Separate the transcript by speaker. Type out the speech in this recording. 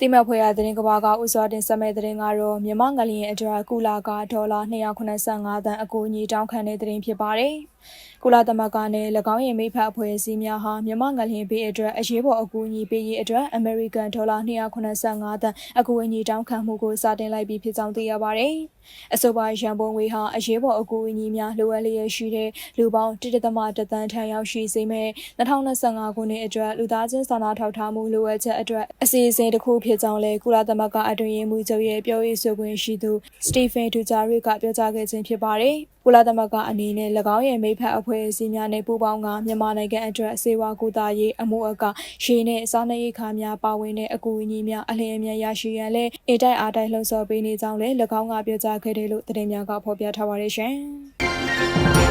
Speaker 1: တိမတ်ဖွေရသတင်းကဘာကဥစွာတင်ဆက်မဲ့သတင်းကတော့မြန်မာငလျင်အတွက်ကုလာကဒေါ်လာ285တန်အကူအညီတောင်းခံတဲ့သတင်းဖြစ်ပါတယ်။ကုလသမဂ္ဂနဲ့၎င်းရဲ့မိဖက်အဖွဲ့အစည်းများဟာမြန်မာငလျင်ဘေးအတွက်အရေးပေါ်အကူအညီပေးရေးအတွက်အမေရိကန်ဒေါ်လာ285တန်အကူအညီတောင်းခံမှုကိုစတင်လိုက်ပြီးဖြစ်ကြောင်းသိရပါတယ်။အဆိုပါရန်ပုံငွေဟာအရေးပေါ်အကူအညီများလိုအပ်လျက်ရှိတဲ့လူပေါင်း1.3တန်းထံရောက်ရှိစေမဲ့2025ခုနှစ်အတွက်လူသားချင်းစာနာထောက်ထားမှုလိုအပ်ချက်အတွက်အစီအစဉ်တစ်ခုဖြစ်ကြောင်းလည်းကုလသမဂ္ဂအတွင်းရေးမှူးချုပ်ရဲ့ပြောရေးဆိုခွင့်ရှိသူစတီဖန်ဒူဂျာရစ်ကပြောကြားခဲ့ခြင်းဖြစ်ပါတယ်။ကုလသမဂ္ဂအနေနဲ့၎င်းရဲ့မိဖက်အဖွဲ့အစည်းများနဲ့ပူးပေါင်းကမြန်မာနိုင်ငံအတွက်စေဝါကူတာရေးအမှုအကရှေနဲ့စားနပ်ရိက္ခာများပါဝင်တဲ့အကူအညီများအလင်းအမြန်ရရှိရန်လဲအတိုက်အားတိုက်လှုံ့ဆော်ပေးနေကြောင်းလည်း၎င်းကပြောကြားခဲ့တယ်လို့သတင်းများကဖော်ပြထားပါတယ်ရှင်။